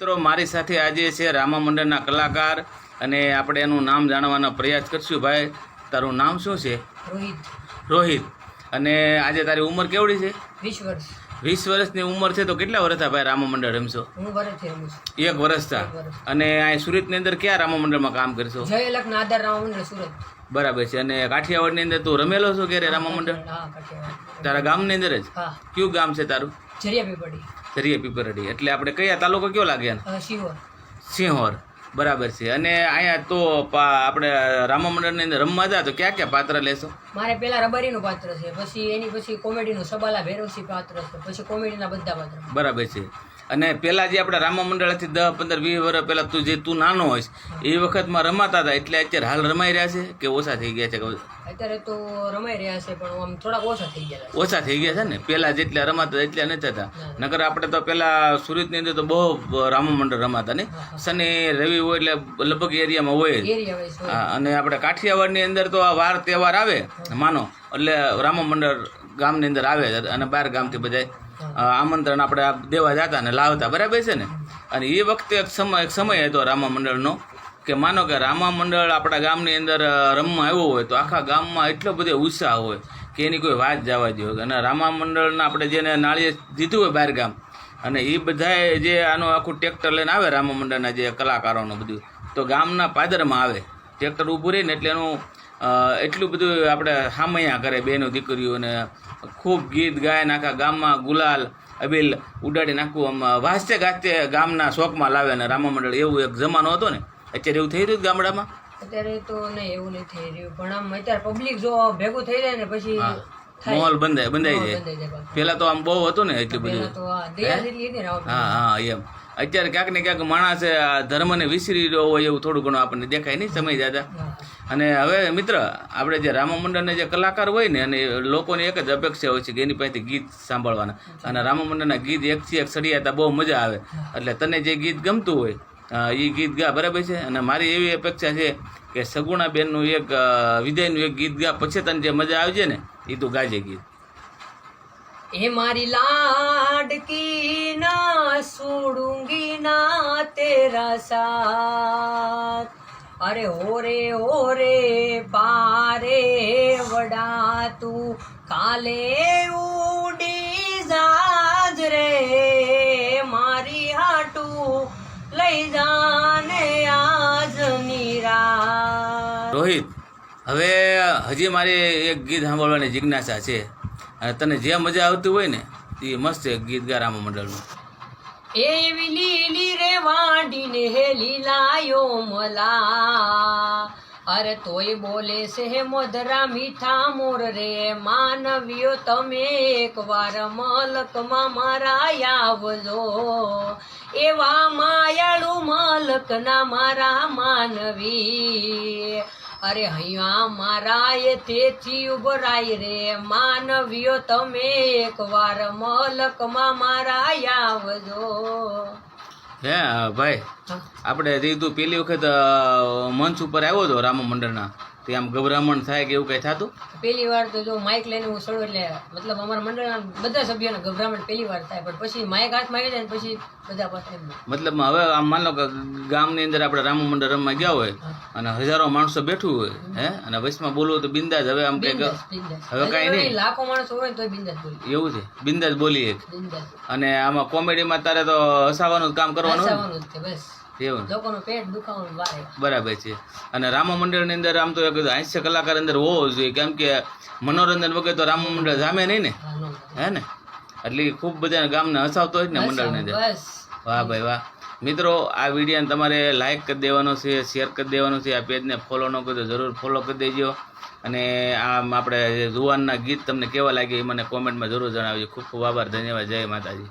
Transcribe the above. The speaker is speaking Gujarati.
મિત્રો મારી સાથે આજે છે રામા મંડળના કલાકાર અને આપણે એનું નામ જાણવાનો પ્રયાસ કરશું ભાઈ. તારું નામ શું છે? રોહિત. રોહિત. અને આજે તારી ઉંમર કેવડી છે? વીસ વર્ષ. વીસ વર્ષની ઉંમર છે તો કેટલા વર્ષ થયા ભાઈ રામા મંડળ રમશો એક વર્ષ થયા. અને અહીંયા સુરતની અંદર ક્યાં રામા મંડળમાં કામ કરશો? બરાબર છે. અને કાઠિયાવાડની અંદર તું રમેલો છો ક્યારે રામા મંડળ તારા ગામની અંદર જ? કયું ગામ છે તારું? જરિયા પીપળી પીપરડી એટલે આપણે કયા તાલુકો કયો લાગે એને? સિંહોર. બરાબર છે. અને અહીંયા તો આપણે રામા મંડળની અંદર રમવા જા તો ક્યાં ક્યાં પાત્ર લેશો? મારે પહેલાં રબારીનું પાત્ર છે પછી એની પછી કોમેડીનું સબાલા ભેરવસી પાત્ર છે પછી કોમેડીના બધા પાત્ર. બરાબર છે. અને પહેલાં જે આપણે રામા મંડળથી દસ પંદર વીસ વર્ષ પહેલાં તું જે તું નાનો હોઈશ એ વખતમાં રમાતા હતા. એટલે અત્યારે હાલ રમાઈ રહ્યા છે કે ઓછા થઈ ગયા છે? અત્યારે તો રમાઈ રહ્યા છે પણ આમ થોડા ઓછા થઈ ગયા છે. ઓછા થઈ ગયા છે ને? પહેલાં જેટલા રમાતા એટલા નથી થતા નકર આપણે તો પહેલાં સુરતની અંદર તો બહુ રામા મંડળ રમાતા ને? શનિ રવિ હોય એટલે લગભગ એરિયામાં હોય અને આપણે કાઠિયાવાડની અંદર તો આ વાર તહેવાર આવે માનો. એટલે રામા મંડળ ગામની અંદર આવે અને બાર ગામથી બધા આમંત્રણ આપણે દેવા જતા ને લાવતા, બરાબર છે ને? અને એ વખતે એક સમય એક સમય હતો રામા મંડળનો કે માનો કે રામા મંડળ આપણા ગામની અંદર રમવા આવ્યો હોય, તો આખા ગામમાં એટલો બધો ઉત્સાહ હોય કે એની કોઈ વાત જવા દે અને રામા મંડળના આપણે જેને નાળીએ દીધું હોય બહાર ગામ અને એ બધાએ જે આનું આખું ટ્રેક્ટર લઈને આવે રામા મંડળના જે કલાકારોનું બધું, તો ગામના પાદરમાં આવે. ટ્રેક્ટર ઊભું રહીને એટલે એનું એટલું બધું આપણે હામૈયા કરે બેનો દીકરીઓને. ખૂબ ગીત ગાય ને આખા ગામમાં ગુલાલ અબીલ ઉડાડી નાખવું આમ વાસ્તે ગાજતે ગામના શોખમાં લાવે ને રામા મંડળ. એવું એક જમાનો હતો ને. અત્યારે એવું થઈ રહ્યું ગામડામાં? અત્યારે તો નહીં એવું નહીં થઈ રહ્યું. પણ આમ અત્યારે પબ્લિક જો ભેગું થઈ જાય ને પછી મોલ બંધાય બંધાઈ જાય. પહેલાં તો આમ બહુ હતું ને એટલું બધું. હા હા એમ. અત્યારે ક્યાંક ને ક્યાંક માણસ ધર્મને વિસરી રહ્યો હોય એવું થોડું ઘણું આપણને દેખાય નહીં સમય દાદા અને હવે મિત્ર આપણે જે રામા મંડળના જે કલાકાર હોય ને અને લોકોની એક જ અપેક્ષા હોય છે કે એની પાસેથી ગીત સાંભળવાના. અને રામા મંડળના ગીત એકથી એક સળિયાતા બહુ મજા આવે. એટલે તને જે ગીત ગમતું હોય એ ગીત ગા બરાબર છે? અને મારી એવી અપેક્ષા છે કે સગુણાબેનનું એક અ, વિજયનું એક ગીત ગા પછી તને જે મજા આવજે ને એ તું ગાજે ગીત. એ મારી લાડકી, ના છોડુંગી ના તેરા સાથ. અરે હોરે ઓરે પારે વડા તું, કાલે ઉડી જાજ રે. મારી હાટું લઈ જાને આજ નીરા રોહિત, હવે હજી મારી એક ગીત સાંભળવાની જિજ્ઞાસા છે. તને જે મજા આવતી હોય ને એ મસ્ત છે ગીત ગા રામા મંડળનું એવી લીલી રે વાંડીને હે લીલાયો મલા. અરે તોય બોલે છે હે મધરા મીઠા મોર રે, માનવીઓ તમે એકવાર મલકમાં મારા આવજો. એવા માયાળુ મલકના મારા માનવી. અરે હૈયા મારા તેથી ઉભરાય રે. માનવીઓ તમે એકવાર મલકમાં મારા આવજો. હે ભાઈ આપણે જે તું પેલી વખત મંચ ઉપર આવ્યો હતો રામ મંડળના તે આમ ગભરામણ થાય કે એવું કઈ થતું? પેલી વાર તો જો માઇક લઈને હું ચડું એટલે મતલબ અમારા મંડળના બધા સભ્યોને ગભરામણ પેલી વાર થાય પણ પછી માઇક હાથમાં આવી જાય પછી બધા પાસે મતલબ હવે આમ માન લો કે ગામની અંદર આપણે રામ મંડળ રમવા ગયા હોય અને હજારો માણસો બેઠું હોય હે? અને વચમાં બોલવું તો બિંદાજ હવે આમ બિંદાસ હવે કઈ નહીં. લાખો માણસો હોય તો બિંદાસ બોલી. એવું છે? બિંદાજ બોલીએ. અને આમાં કોમેડીમાં તારે તો હસાવાનું કામ કરવાનું બસ? લોકોનું પેટ દુખાવાનું વારે. બરાબર છે. અને રામા મંડળની અંદર આમ તો હાસ્ય કલાકાર અંદર હોવો જોઈએ. કેમ કે મનોરંજન વગર તો રામા મંડળ જામે નહીં ને. હે ને એટલે ખૂબ બધા ગામને હસાવતો હોય જ ને મંડળની અંદર વાહ ભાઈ વાહ. મિત્રો આ વિડીયોને તમારે લાઈક કરી દેવાનો છે શેર કરી દેવાનો છે. આ પેજને ફોલો ન કરો તો જરૂર ફોલો કરી દેજો. અને આમ આપણે જુવાનના ગીત તમને કેવા લાગે એ મને કોમેન્ટમાં જરૂર જણાવજો. ખૂબ ખૂબ આભાર. ધન્યવાદ. જય માતાજી.